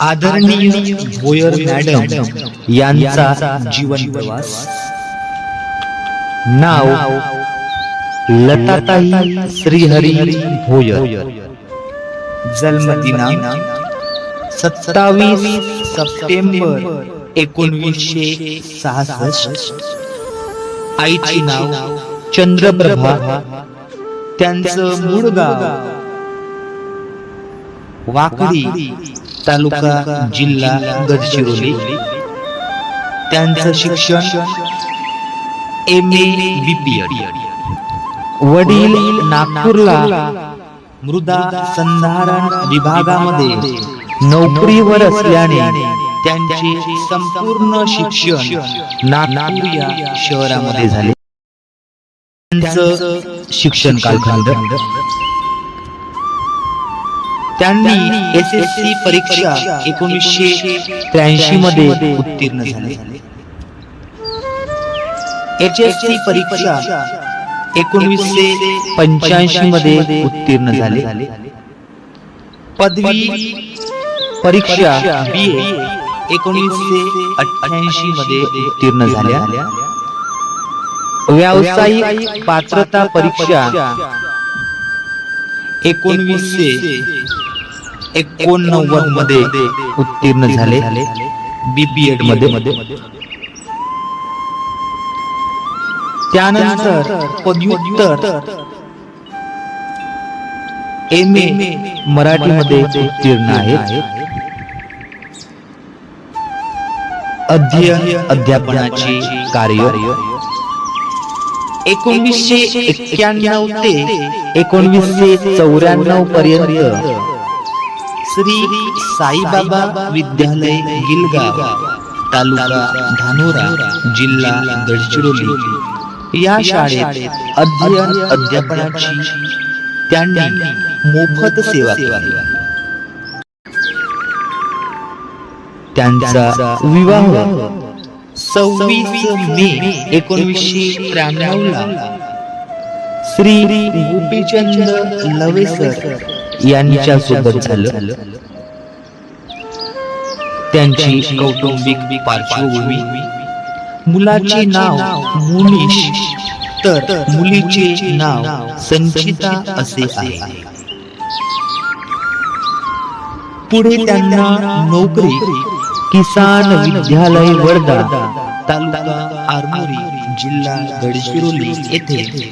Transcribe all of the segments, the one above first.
आदरणीय भोयर मॅडम यांचा जीवन प्रवास. नाव लताताई श्रीहरी भोयर. जन्म दिनांक सत्तावीस सप्टेंबर एकोणवीसशे सहासष्ट. आईचे नाव चंद्रप्रभा. त्यांचं मूळ गाव वाकडी. तालुका जिल्हा गडचिरोली. त्यांचं शिक्षण एम ए वडील नागपूरला मृदा संधारण विभागामध्ये नोकरीवर असल्याने त्यांचे संपूर्ण शिक्षण नागपूर या शहरामध्ये झाले. त्यांचं शिक्षण कालखंड त्यांनी एस एस सी परीक्षा एकोणीसशे त्र्याऐंशी मध्ये उत्तीर्ण झाले. एच एस सी परीक्षा एकोणीसशे पंच्याऐंशी मध्ये उत्तीर्ण झाले. पदवी परीक्षा बी ए एकोणीसशे अठ्ठ्याऐंशी मध्ये उत्तीर्ण झाल्या. व्यावसायिक पात्रता परीक्षा एकोणवीसशे एकोणनव्वदमध्ये उत्तीर्ण झाले. बीपीएडमध्ये. त्यानंतर पदव्युत्तर. एम ए मराठीमध्ये उत्तीर्ण आहेत. अध्ययन अध्यापनाचे कार्य. एकोणवीसशे एक्क्याण्णव ते एकोणवीसशे चौऱ्याण्णव पर्यंत. श्री साईबाबा विद्यालय गिलगाव तालुका धानोरा जिल्हा गडचिरोली. या शाळेत अध्ययन अध्यापनाची त्यांनी मोफत सेवा केली. त्यांचा विवाह सव्वीस मे एकोणीसशे त्र्याण्णव ला श्री गोपीचंद लवेसर यांच्या सोबत झालं. त्यांची कौटुंबिक पार्श्वभूमी. मुलाचे नाव मुनीश. तर मुलीचे नाव संचिता असे आहे. पुढे त्यांना नोकरी. किसान विद्यालय वर्धा. तालुका आरमोरी जिल्हा गडचिरोली येथे.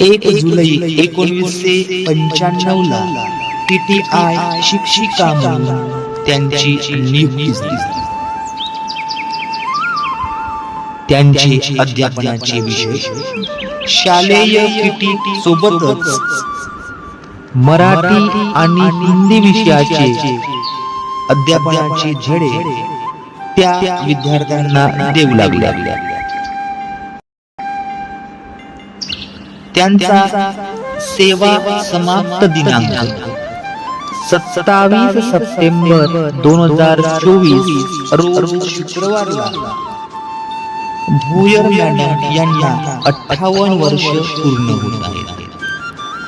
एक जुलै एकोणीसशे पंच्याण्णव ला टीटीआय शिक्षिका म्हणून त्यांची नियुक्ती झाली. त्यांचे अध्यापनाचे विषय शालेय पीटी सोबतच मराठी आणि हिंदी विषयाचे अध्यापनाचे झडे त्या विद्यार्थ्यांना देऊ लागल्या त्यांचा सेवा समाप्त दिनांक. सत्तावीस सप्टेंबर दोन हजार चोवीस रोज शुक्रवारला. भुयर मॅडम यांना अठ्ठावन्न वर्ष पूर्ण होत आहेत.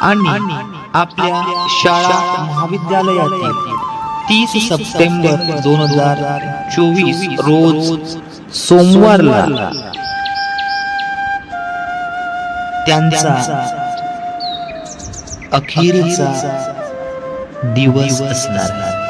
आणि आपल्या शाळा महाविद्यालयातील तीस सप्टेंबर दोन हजार चोवीस रोज सोमवारला त्यांचा अखेरचा दिवस असणार.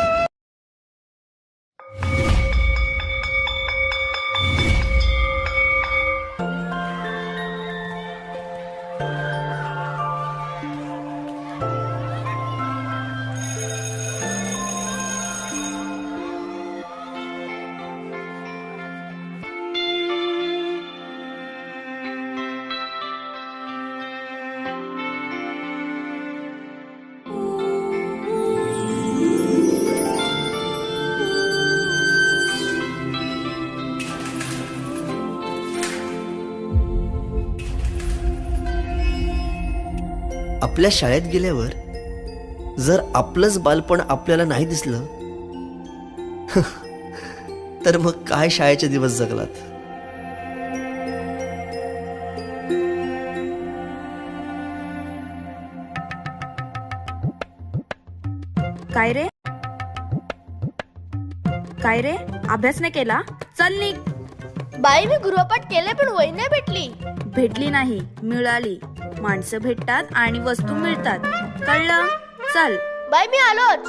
आपल्या शाळेत गेल्यावर जर आपलंच बालपण आपल्याला नाही दिसलं तर मग काय शाळेचे दिवस जगलात? काय रे? काय रे? अभ्यास नाही केला? चल निघ. बाई मी गृहपाठ केले पण वही नाही भेटली. भेटली नाही मिळाली. माणसं भेटतात आणि वस्तू मिळतात. कळलं? चल. बाई मी आलोच.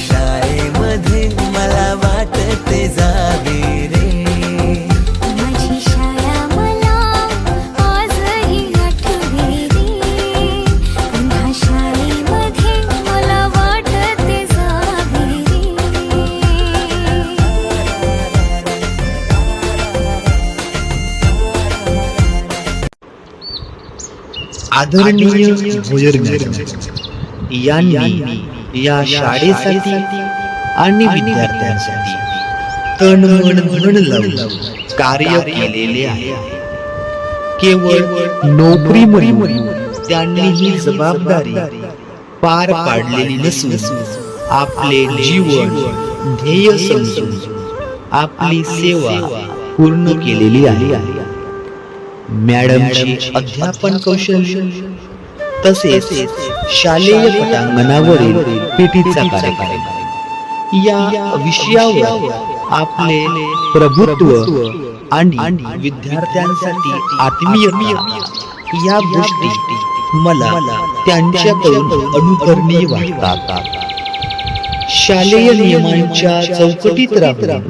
शाळेमध्ये मला वाटते जावे रे. माझी शाळा मला आजही आठवे रे. पुन्हा शाळेमध्ये मला वाटते जावे रे. आदरणीय भोयर मॅडम यांनी या शाळेसाठी आणि विद्यार्थ्यांसाठी तन मन धन लावून कार्य केलेले आहे. केवळ नोकरीमध्ये त्यांनी ही जबाबदारी पार पाडलेली नसून आपले जीवन ध्येय समजून आपली सेवा पूर्ण केलेली आहे. मॅडमची अध्यापन कौशल्य तसेच शालेय पटांगणावरील पेटीचा कार्यक्रम. या विषयावर आपले प्रभुत्व आणि विद्यार्थ्यांसाठी आत्मीय या गोष्टी मला त्यांच्याकडून अनुकरणीय वाटतात. शालेय नियमांच्या चौकटीत राहून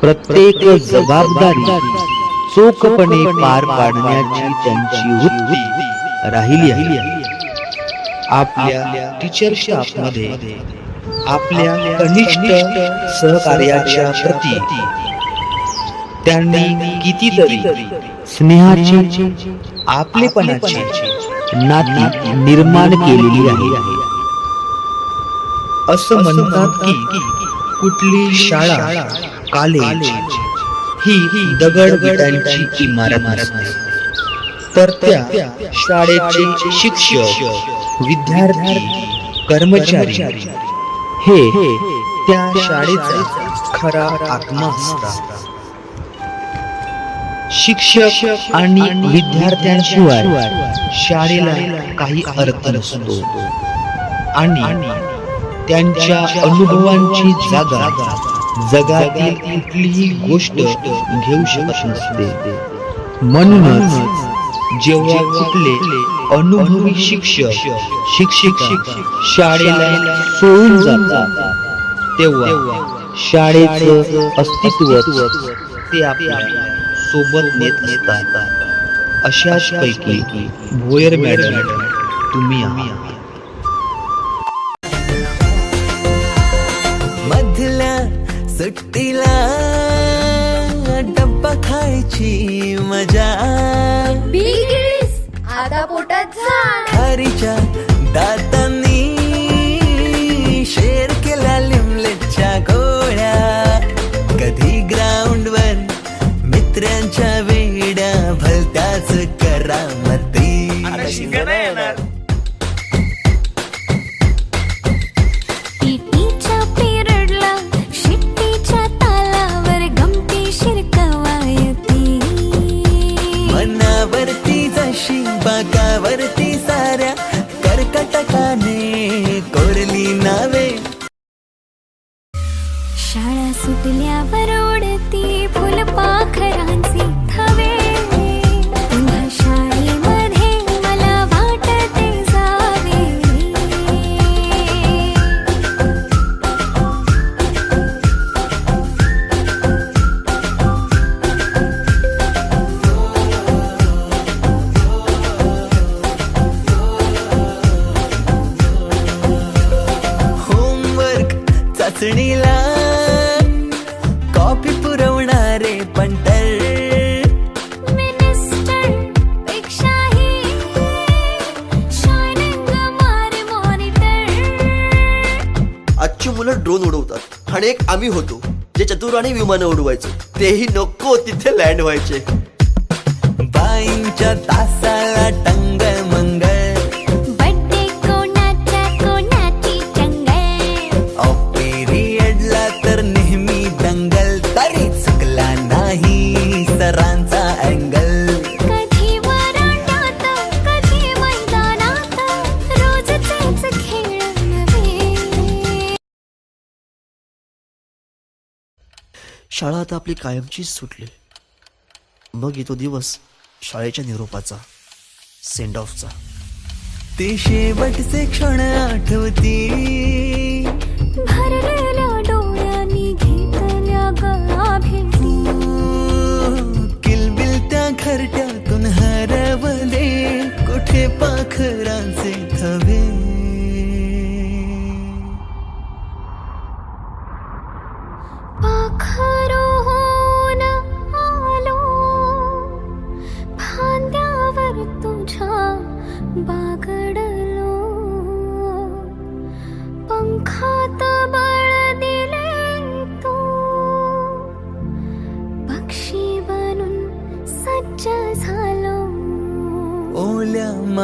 प्रत्येक जबाबदारी चोखपणे पार पाडण्याची त्यांची वृत्ती राहिली आहे. आपल्या टीचर स्टाफमध्ये आपल्या कनिष्ठ सहकार्याच्या प्रती त्यांनी कितीतरी स्नेहाची आपलेपणाची नाती निर्माण केलेली आहे. असं म्हणतात की कुठली शाळा कॉलेज ही दगड विटांची इमारत नसते तर त्या शाळेचे शिक्षक विद्यार्थी कर्मचारी. हे त्या शाळेचा खरा आत्मा असतात. शिक्षक आणि विद्यार्थ्यांशिवाय शाळेला काही अर्थ नसतो. आणि त्यांच्या अनुभवांची जागा जगातील कुठलीही गोष्ट घेऊ शकत नसते. म्हणूनच जेव्हा कुठले अनुभवी शिक्षक शिक्षिका शाळेला सोडून जातात तेव्हा शाळेचं अस्तित्व ते आपल्यासोबत नेत असतात. अशाच पैकी भोयर मॅडम तुम्ही आहात. मधल्या सुट्टीला डब्बा खायची मजा पोटात झाड खारीच्या शाळा सुटल्यावर ओढती फुलपाखरांची आम्ही होतो जे चतुराने विमानं उडवायचो तेही नको तिथे लँड व्हायचे. बाईंच्या तासाला टंगळ शाळा आता आपली कायमचीच सुटली. मग येतो दिवस शाळेच्या निरोपाचा सेंड ऑफचा ते शेवटचे क्षण आठवती. किलबिल त्या घरट्यातून हरवले. कुठे पाखरांचे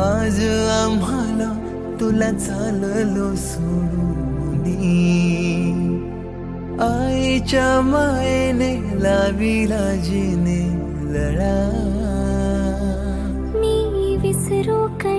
आज आम्हाला तुला चाललो सोडून आईच्या मायेने लाविला जिने लढा मी विसरू का